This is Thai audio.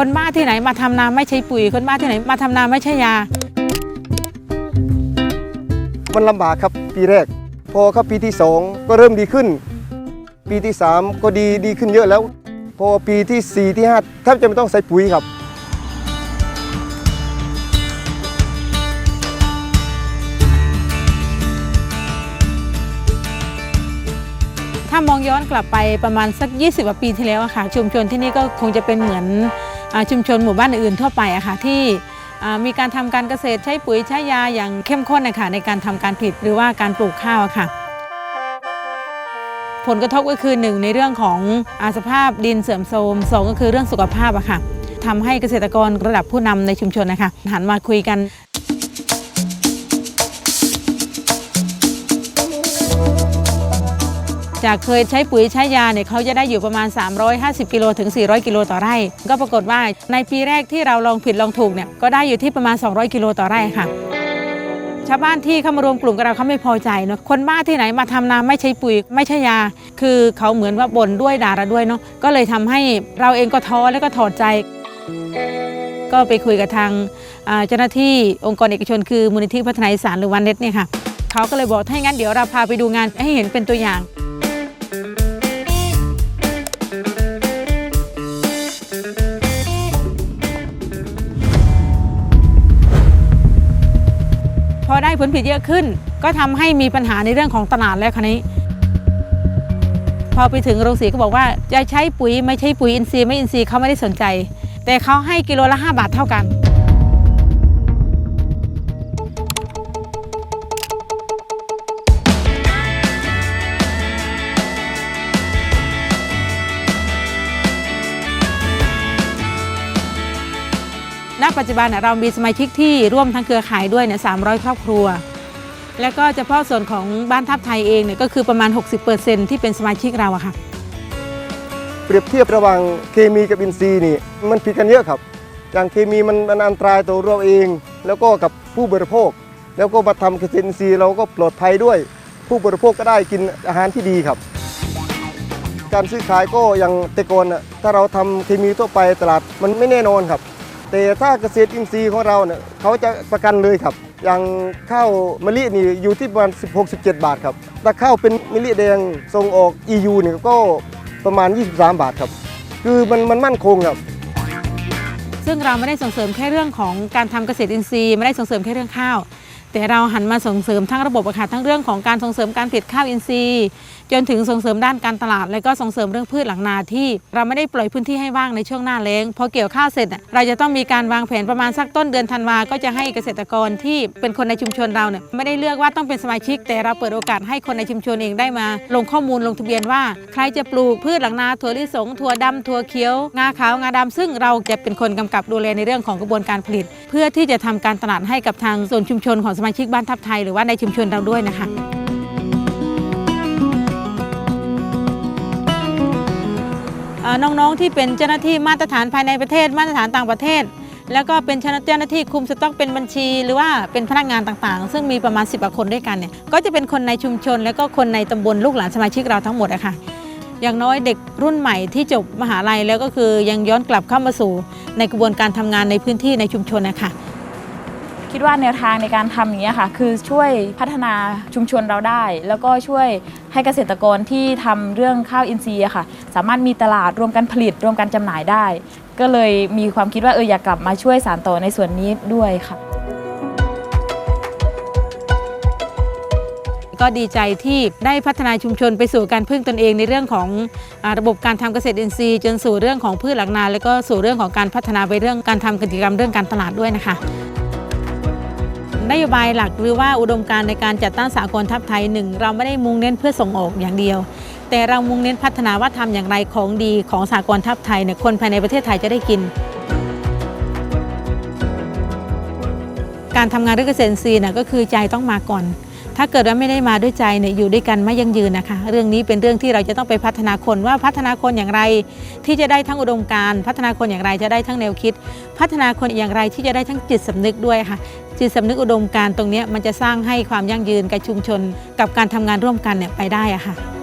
คนบ้าที่ไหนมาทำนาไม่ใช่ปุ๋ย คนบ้าที่ไหนมาทำนาไม่ใช่ยา มันลำบากครับปีแรก พอครับปีที่ 2 ก็เริ่มดีขึ้น ปีที่ 3 ก็ดีดีขึ้นเยอะแล้ว พอปีที่ 4 ที่5แทบจะไม่ต้องใส่ปุ๋ยครับถ้ามองย้อนกลับไปประมาณสัก 20กว่าปีที่แล้วอะค่ะ ชุมชนที่นี่ก็คงจะเป็นเหมือนอาชุมชนหมู่บ้านอื่นทั่วไปอะค่ะที่มีการทำการเกษตรใช้ปุ๋ยใช้ยาอย่างเข้มข้นนะคะในการทำการผลิตหรือว่าการปลูกข้าวอะค่ะ ผลกระทบก็คือหนึ่งในเรื่องของอาสภาพดินเสื่อมโทรมสองก็คือเรื่องสุขภาพอะค่ะทำให้เกษตรกรระดับผู้นำในชุมชนนะคะหันมาคุยกัน จากเคยใช้ปุ๋ยใช้ยาเนี่ยเขาจะได้อยู่ประมาณ 350 กิโลถึง 400 กิโลต่อไร่ ก็ปรากฏว่าในปีแรกที่เราลองผิดลองถูกเนี่ยก็ได้อยู่ที่ประมาณ 200 กิโลต่อไร่ค่ะชาวบ้านที่เข้ามารวมกลุ่มกับเราเขาไม่พอใจเนาะคนบ้าที่ไหนมาทำนาไม่ใช่ปุ๋ยไม่ใช่ยา คือเขาเหมือนว่าบ่นด้วยด่าเราด้วยเนาะก็เลยทำให้เราเองก็ท้อแล้วก็ถอดใจ ก็ไปคุยกับทางเจ้าหน้าที่องค์กรเอกชน คือมูลนิธิพัฒนาอีสานหรือวันเน็ตเนี่ยค่ะเขาก็เลยบอกถ้าอย่างนั้นเดี๋ยวเราพาไปดูงานให้เห็นเป็นตัวอย่าง ได้ผลผลิตเยอะขึ้น ก็ทำให้มีปัญหาในเรื่องของตลาดแล้วคันนี้ พอไปถึงโรงสีก็บอกว่าจะใช้ปุ๋ยไม่ใช่ปุ๋ยอินทรีย์ไม่อินทรีย์เขาไม่ได้สนใจ แต่เขาให้กิโลละ 5 บาทเท่ากัน ณปัจจุบันเรามีสมาชิกที่ร่วมทั้งเครือข่ายด้วยเนี่ย300ครอบครัว แล้วก็เฉพาะส่วนของบ้านทับไทยเองเนี่ยก็คือประมาณ 60%ที่เป็นสมาชิกเราอะค่ะ เปรียบเทียบระหว่างเคมีกับอินทรีย์นี่มันผิดกันเยอะครับ อย่างเคมีมันมันอันตรายต่อเราเอง แล้วก็กับผู้บริโภค แล้วก็มาทำเกษตรอินทรีย์เราก็ปลอดภัยด้วย ผู้บริโภคก็ได้กินอาหารที่ดีครับการซื้อขายก็อย่างแต่ก่อนน่ะถ้าเราทำเคมีทั่วไปตลาดมันไม่แน่นอนครับ แต่ถ้าเกษตรอินทรีย์ของเราเนี่ยเขาจะประกันเลยครับ อย่างข้าวมะลินี่อยู่ที่ประมาณ 16-17 บาทครับแต่ข้าวเป็นมะลิแดงส่งออก EU เนี่ยก็ประมาณ 23 บาทครับ คือมันมันมั่นคงครับซึ่งเราไม่ได้ส่งเสริมแค่เรื่องของการทำเกษตรอินทรีย์ไม่ได้ส่งเสริมแค่เรื่องข้าว แต่เราหันมาส่งเสริมทั้งระบบอะค่ะทั้งเรื่องของการส่งเสริมการผลิตข้าวอินทรีย์ จนถึงส่งเสริมด้านการตลาด และก็ส่งเสริมเรื่องพืชหลังนาที่ เราไม่ได้ปล่อยพื้นที่ให้ว่างในช่วงหน้าแล้งพอเกี่ยวข้าวเสร็จอะเราจะต้องมีการวางแผนประมาณสักต้นเดือนธันวาก็จะให้เกษตรกรที่เป็นคนในชุมชนเราเนี่ยไม่ได้เลือกว่าต้องเป็นสมาชิก แต่เราเปิดโอกาสให้คนในชุมชนเองได้มา ลงข้อมูลลงทะเบียนว่า ใครจะปลูกพืชหลังนาถั่วลิสงถั่วดำถั่วเขียวงาขาวงาดำซึ่งเราจะเป็นคนกำกับดูแลในเรื่องของกระบวนการผลิต เพื่อที่จะทำการตลาดให้กับทางส่วนชุมชนของสมาชิกบ้านทับไทยหรือว่าในชุมชนเราด้วยนะคะน้องๆที่เป็นเจ้าหน้าที่มาตรฐานภายในประเทศ มาตรฐานต่างประเทศ แล้วก็เป็นเจ้าหน้าที่คุมสต็อกเป็นบัญชี หรือว่าเป็นพนักงานต่างๆ ซึ่งมีประมาณ 10กว่าคนด้วยกันเนี่ยก็จะเป็นคนในชุมชน แล้วก็คนในตำบลลูกหลานสมาชิกเราทั้งหมดอะค่ะอย่างน้อยเด็กรุ่นใหม่ที่จบมหาลัยแล้วก็คือยังย้อนกลับเข้ามาสู่ในกระบวนการทำงานในพื้นที่ในชุมชนนะคะ คิดว่าแนวทางในการทำอย่างนี้ยค่ะ คือช่วยพัฒนาชุมชนเราได้ แล้วก็ช่วยให้เกษตรกรที่ทำเรื่องข้าวอินทรีย์อะค่ะ สามารถมีตลาดรวมกันผลิต รวมกันจำหน่ายได้ ก็เลยมีความคิดว่าเอออยากกลับมาช่วยสานต่อในส่วนนี้ด้วยค่ะ ก็ดีใจที่ได้พัฒนาชุมชนไปสู่การพึ่งตนเองในเรื่องของอาระบบการทำเกษตรอินทรีย์จนสู่เรื่องของพืชหลังนา แล้วก็สู่เรื่องของการพัฒนาไปเรื่องการทำกิจกรรมเรื่องการตลาดด้วยนะคะ นโยบายหลักหรือว่าอุดมการในการจัดตั้งสากลทัพไทยหนึ่งเราไม่ได้มุ่งเน้นเพื่อส่งออกอย่างเดียว แต่เรามุ่งเน้นพัฒนาว่าทำอย่างไรของดีของสากลทัพไทยเนี่ยคนภายในประเทศไทยจะได้กิน การทำงานเรื่องเกษตรซีน่ะก็คือใจต้องมาก่อน ถ้าเกิดว่าไม่ได้มาด้วยใจเนี่ยอยู่ด้วยกันไม่ยั่งยืนนะคะ เรื่องนี้เป็นเรื่องที่เราจะต้องไปพัฒนาคนว่าพัฒนาคนอย่างไรที่จะได้ทั้งอุดมการพัฒนาคนอย่างไรจะได้ทั้งแนวคิด พัฒนาคนอย่างไรที่จะได้ทั้งจิตสำนึกด้วยค่ะ จิตสำนึกอุดมการตรงนี้มันจะสร้างให้ความยั่งยืนกับชุมชน กับการทำงานร่วมกันเนี่ยไปได้อะค่ะ